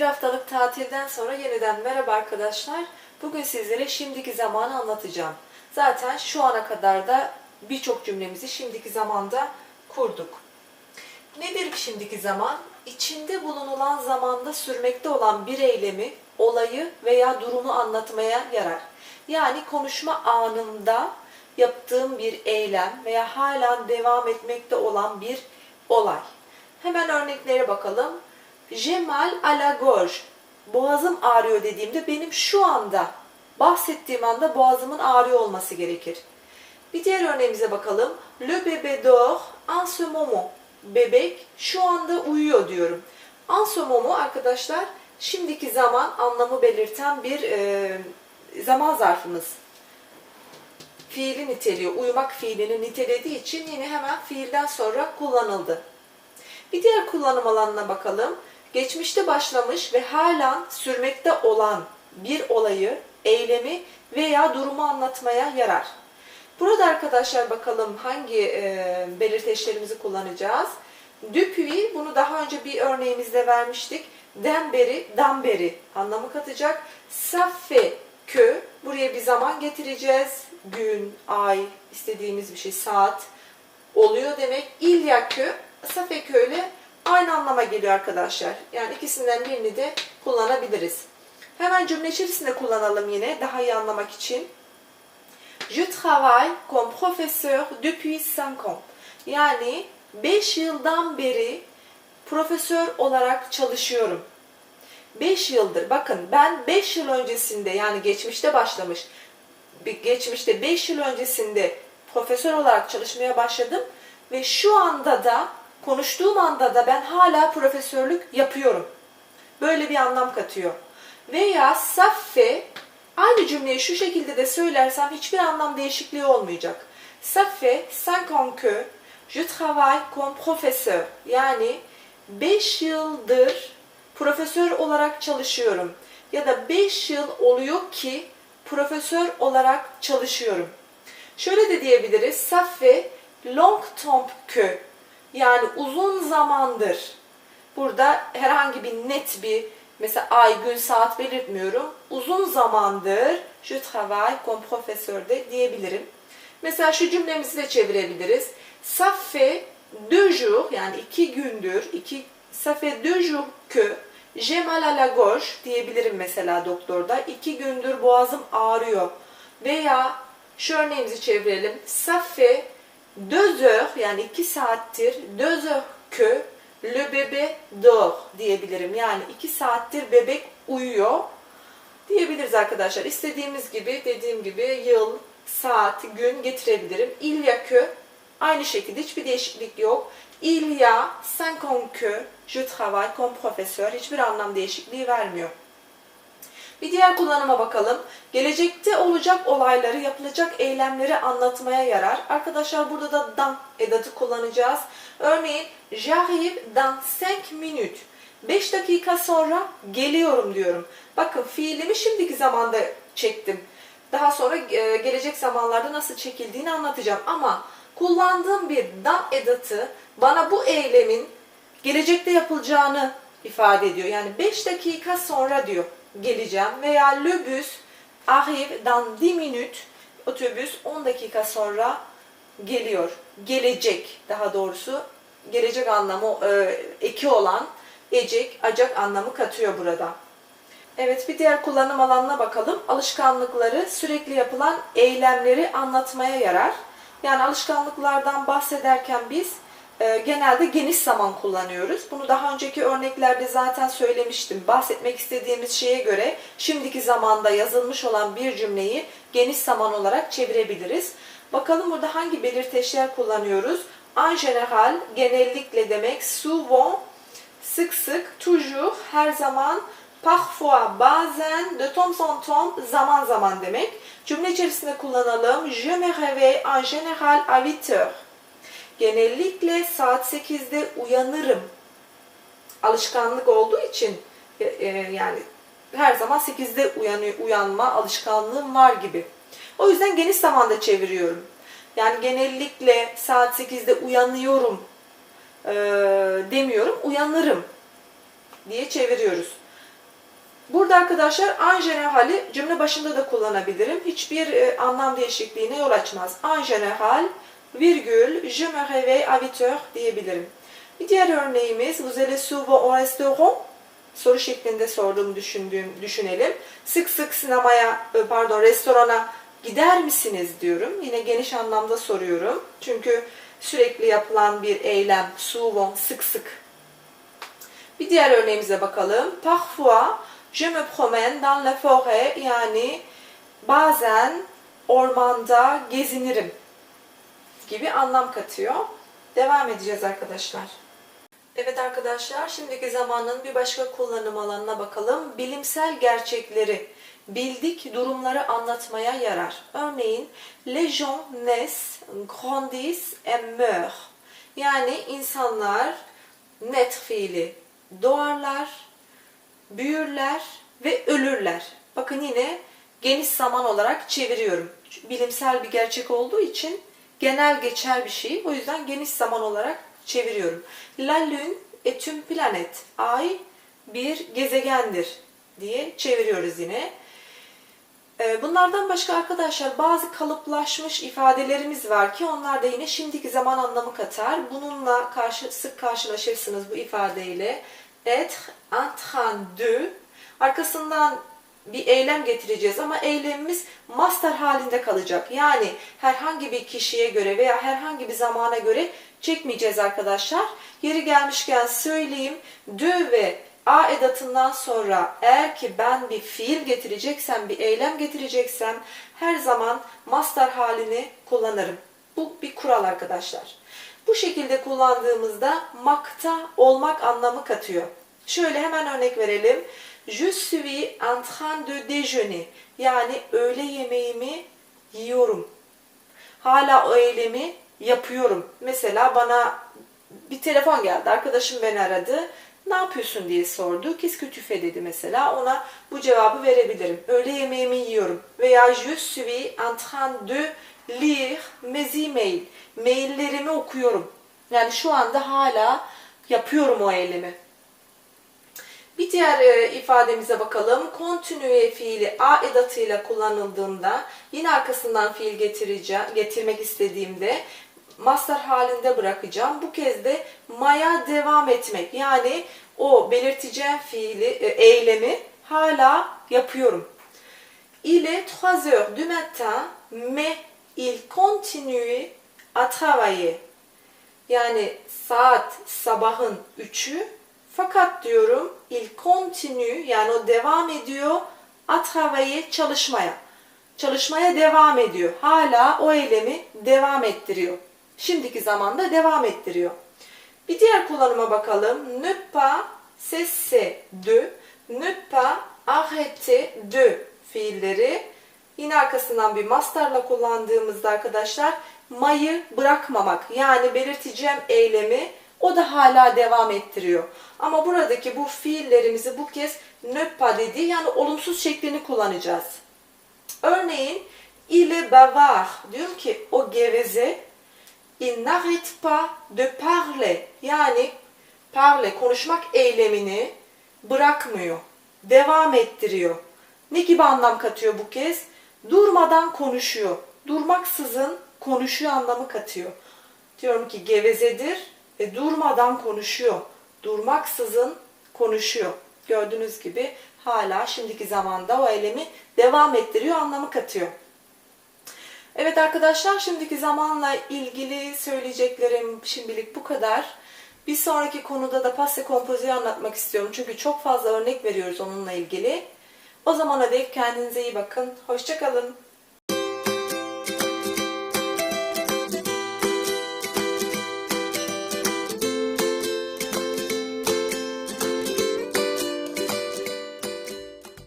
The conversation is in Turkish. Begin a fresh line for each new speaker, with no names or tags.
Bir haftalık tatilden sonra yeniden merhaba arkadaşlar. Bugün sizlere şimdiki zamanı anlatacağım. Zaten şu ana kadar da birçok cümlemizi şimdiki zamanda kurduk. Nedir şimdiki zaman? İçinde bulunulan zamanda sürmekte olan bir eylemi, olayı veya durumu anlatmaya yarar. Yani konuşma anında yaptığım bir eylem veya hala devam etmekte olan bir olay. Hemen örneklere bakalım. La gorge. Boğazım ağrıyor dediğimde benim şu anda bahsettiğim anda boğazımın ağrıyor olması gerekir. Bir diğer örneğimize bakalım. Le bébé dort en ce moment. Bebek şu anda uyuyor diyorum. En ce moment arkadaşlar şimdiki zaman anlamı belirten bir e, zaman zarfımız. Fiili niteliyor. Uyumak fiilini nitelediği için yine hemen fiilden sonra kullanıldı. Bir diğer kullanım alanına bakalım. Geçmişte başlamış ve halen sürmekte olan bir olayı, eylemi veya durumu anlatmaya yarar. Burada arkadaşlar bakalım hangi e, belirteçlerimizi kullanacağız. Depuis, bunu daha önce bir örneğimizde vermiştik. Den beri, dan beri anlamı katacak. Saffe, kö, buraya bir zaman getireceğiz. Gün, ay, istediğimiz bir şey, saat oluyor demek. İlya kö, safe kö ile aynı anlama geliyor arkadaşlar. Yani ikisinden birini de kullanabiliriz. Hemen cümle içerisinde kullanalım yine daha iyi anlamak için. Je travaille comme professeur depuis 5 ans. Yani 5 yıldan beri profesör olarak çalışıyorum. 5 yıldır bakın ben 5 yıl öncesinde yani geçmişte başlamış geçmişte 5 yıl öncesinde profesör olarak çalışmaya başladım ve şu anda da konuştuğum anda da ben hala profesörlük yapıyorum. Böyle bir anlam katıyor. Veya saffe aynı cümleyi şu şekilde de söylersem hiçbir anlam değişikliği olmayacak. Fait 5 ans que je travaille comme professeur. Yani 5 yıldır profesör olarak çalışıyorum. Ya da 5 yıl oluyor ki profesör olarak çalışıyorum. Şöyle de diyebiliriz. Ça fait longtemps que yani uzun zamandır. Burada herhangi bir net bir mesela ay, gün, saat belirtmiyorum. Uzun zamandır je travaille comme professeur de diyebilirim. Mesela şu cümlemizi de çevirebiliriz. Ça fait deux jours yani iki gündür, iki ça fait deux jours que j'ai mal à la gorge diyebilirim mesela doktorda. İki gündür boğazım ağrıyor. Veya şu örneğimizi çevirelim. Ça fait deux heures yani iki saattir deux heures que le bébé dort diyebilirim. Yani iki saattir bebek uyuyor diyebiliriz arkadaşlar. İstediğimiz gibi dediğim gibi yıl, saat, gün getirebilirim. Il y a que aynı şekilde hiçbir değişiklik yok. Il y a cinq ans que je travaille comme professeur. Hiçbir anlam değişikliği vermiyor. Bir diğer kullanıma bakalım. Gelecekte olacak olayları, yapılacak eylemleri anlatmaya yarar. Arkadaşlar burada da dans edatı kullanacağız. Örneğin, j'arrive dans 5 minutes. 5 dakika sonra geliyorum diyorum. Bakın fiilimi şimdiki zamanda çektim. Daha sonra e, gelecek zamanlarda nasıl çekildiğini anlatacağım. Ama kullandığım bir dan edatı bana bu eylemin gelecekte yapılacağını ifade ediyor. Yani 5 dakika sonra diyor geleceğim veya le bus arrive dans 10 minutes otobüs 10 dakika sonra geliyor. Gelecek daha doğrusu gelecek anlamı e, eki olan ecek, acak anlamı katıyor burada. Evet bir diğer kullanım alanına bakalım. Alışkanlıkları sürekli yapılan eylemleri anlatmaya yarar. Yani alışkanlıklardan bahsederken biz genelde geniş zaman kullanıyoruz. Bunu daha önceki örneklerde zaten söylemiştim. Bahsetmek istediğimiz şeye göre şimdiki zamanda yazılmış olan bir cümleyi geniş zaman olarak çevirebiliriz. Bakalım burada hangi belirteçler kullanıyoruz? En general, genellikle demek, souvent, sık sık, toujours, her zaman, parfois, bazen, de temps en temps, zaman zaman demek. Cümle içerisinde kullanalım. Je me réveille en général à 8 heures. Genellikle saat 8'de uyanırım. Alışkanlık olduğu için e, e, yani her zaman 8'de uyanıyor, uyanma alışkanlığım var gibi. O yüzden geniş zamanda çeviriyorum. Yani genellikle saat 8'de uyanıyorum e, demiyorum, uyanırım diye çeviriyoruz. Burada arkadaşlar en generali cümle başında da kullanabilirim. Hiçbir e, anlam değişikliğine yol açmaz. En general, virgül, je me réveille à 8 heures diyebilirim. Bir diğer örneğimiz, vous allez souvent au restaurant? Soru şeklinde sorduğumu düşündüğüm, düşünelim. Sık sık sinemaya, e, pardon restorana gider misiniz diyorum. Yine geniş anlamda soruyorum. Çünkü sürekli yapılan bir eylem, souvent, sık sık. Bir diğer örneğimize bakalım. Parfois, je me promène dans la forêt yani bazen ormanda gezinirim gibi anlam katıyor. Devam edeceğiz arkadaşlar. Evet arkadaşlar, şimdiki zamanın bir başka kullanım alanına bakalım. Bilimsel gerçekleri, bildik durumları anlatmaya yarar. Örneğin, les gens naissent, grandissent et meurent. Yani insanlar net fiili doğarlar, büyürler ve ölürler. Bakın yine geniş zaman olarak çeviriyorum. Bilimsel bir gerçek olduğu için genel geçer bir şey. O yüzden geniş zaman olarak çeviriyorum. La Lune est une planète. Ay bir gezegendir diye çeviriyoruz yine. Ee, bunlardan başka arkadaşlar bazı kalıplaşmış ifadelerimiz var ki onlar da yine şimdiki zaman anlamı katar. Bununla karşı, sık karşılaşırsınız bu ifadeyle. Être en train de arkasından bir eylem getireceğiz ama eylemimiz master halinde kalacak. Yani herhangi bir kişiye göre veya herhangi bir zamana göre çekmeyeceğiz arkadaşlar. Yeri gelmişken söyleyeyim. De ve a edatından sonra eğer ki ben bir fiil getireceksem, bir eylem getireceksem her zaman master halini kullanırım. Bu bir kural arkadaşlar. Bu şekilde kullandığımızda makta olmak anlamı katıyor. Şöyle hemen örnek verelim. Je suis en train de déjeuner. Yani öğle yemeğimi yiyorum. Hala o eylemi yapıyorum. Mesela bana bir telefon geldi. Arkadaşım beni aradı. Ne yapıyorsun diye sordu. Qu'est-ce dedi mesela. Ona bu cevabı verebilirim. Öğle yemeğimi yiyorum. Veya je suis en train de lire mes emails. Maillerimi okuyorum. Yani şu anda hala yapıyorum o eylemi. Bir diğer e, ifademize bakalım. Continue fiili a edatıyla kullanıldığında yine arkasından fiil getireceğim, getirmek istediğimde master halinde bırakacağım. Bu kez de maya devam etmek. Yani o belirteceğim fiili, e, eylemi hala yapıyorum. Il est 3 heures du matin, mais il continue à travailler. Yani saat sabahın 3'ü fakat diyorum il continue yani o devam ediyor à travailler çalışmaya. Çalışmaya devam ediyor. Hala o eylemi devam ettiriyor. Şimdiki zamanda devam ettiriyor. Bir diğer kullanıma bakalım. Ne pas cesser de, ne pas arrêter de fiilleri. Yine arkasından bir masterla kullandığımızda arkadaşlar mayı bırakmamak yani belirteceğim eylemi o da hala devam ettiriyor. Ama buradaki bu fiillerimizi bu kez pas dediği yani olumsuz şeklini kullanacağız. Örneğin il est bavard diyorum ki o geveze il n'arrête pas de parler yani parler konuşmak eylemini bırakmıyor. Devam ettiriyor. Ne gibi anlam katıyor bu kez? Durmadan konuşuyor. Durmaksızın konuşuyor anlamı katıyor. Diyorum ki gevezedir ve durmadan konuşuyor. Durmaksızın konuşuyor. Gördüğünüz gibi hala şimdiki zamanda o eylemi devam ettiriyor anlamı katıyor. Evet arkadaşlar şimdiki zamanla ilgili söyleyeceklerim şimdilik bu kadar. Bir sonraki konuda da passe kompoziyi anlatmak istiyorum. Çünkü çok fazla örnek veriyoruz onunla ilgili. O zamana dek kendinize iyi bakın. Hoşçakalın.